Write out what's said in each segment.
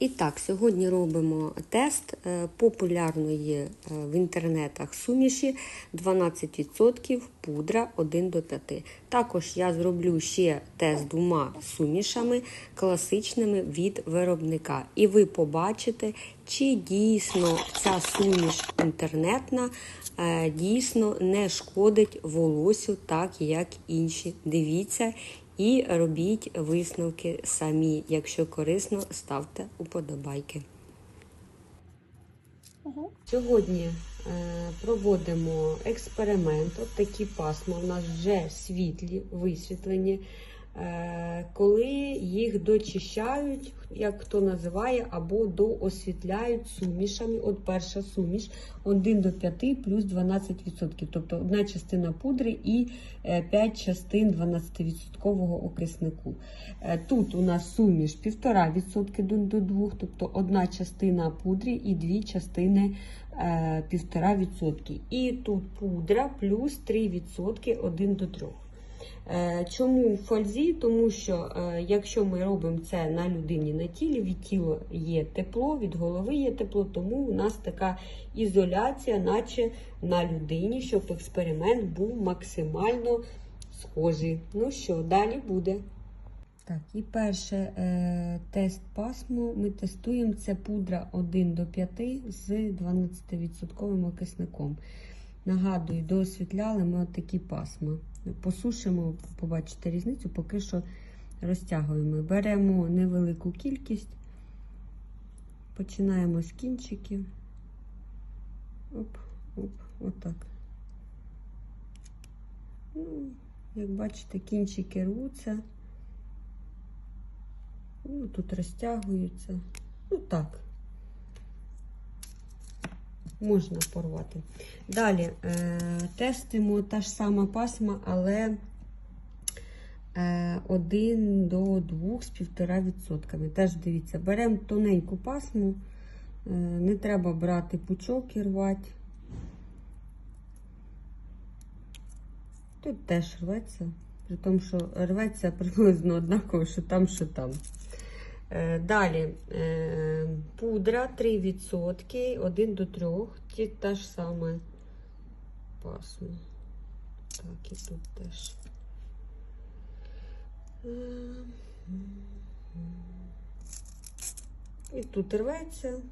І так, сьогодні робимо тест е, популярної е, в інтернетах суміші 12% пудра 1 до 5. Також я зроблю ще тест двома сумішами класичними від виробника. І ви побачите, чи дійсно ця суміш інтернетна е, дійсно не шкодить волосю, так як інші. Дивіться і робіть висновки самі. Якщо корисно, ставте уподобайки. Сьогодні е, проводимо експеримент. От такі пасма у нас вже світлі, висвітлені. Е, коли їх дочищають, як хто називає, або доосвітляють сумішами. От перша суміш 1 до 5 плюс 12%. Тобто одна частина пудри і 5 частин 12% окиснику. Е, Тут у нас суміш 1,5% до- до 2, тобто одна частина пудри і дві частини е, 1,5%. І тут пудра плюс 3% 1 до 3. Е, Чому фользі? Тому що е, якщо ми робимо це на людині на тілі, від тіла є тепло, від голови є тепло, тому у нас така ізоляція, наче на людині, щоб експеримент був максимально схожий. Ну що, далі буде. Так, і перше е, тест пасму ми тестуємо. Це пудра 1 до 5 з 12% окисником. Нагадую, доосвітляли ми отакі пасма. Посушимо, побачите різницю, поки що розтягуємо. Беремо невелику кількість, починаємо з кінчиків. Оп, оп, отак. Ну, як бачите, кінчики рвуться. Ну, тут розтягуються. Ну так. Можна порвати. Далі е, тестимо та ж сама пасма, але е, 1 до 2 з 1,5%. Теж дивіться, беремо тоненьку пасму, е, не треба брати пучок і рвати. Тут теж рветься, при тому, що рветься приблизно однаково, що там, що там. Е, Далі е, пудра 3%, 1 до 3, та ж саме пасма. Так, і тут теж. Е, І тут рветься.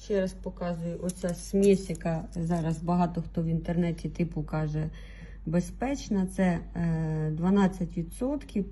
Ще раз показую оця смесь, яка зараз багато хто в інтернеті типу каже безпечна. Це е, 12%.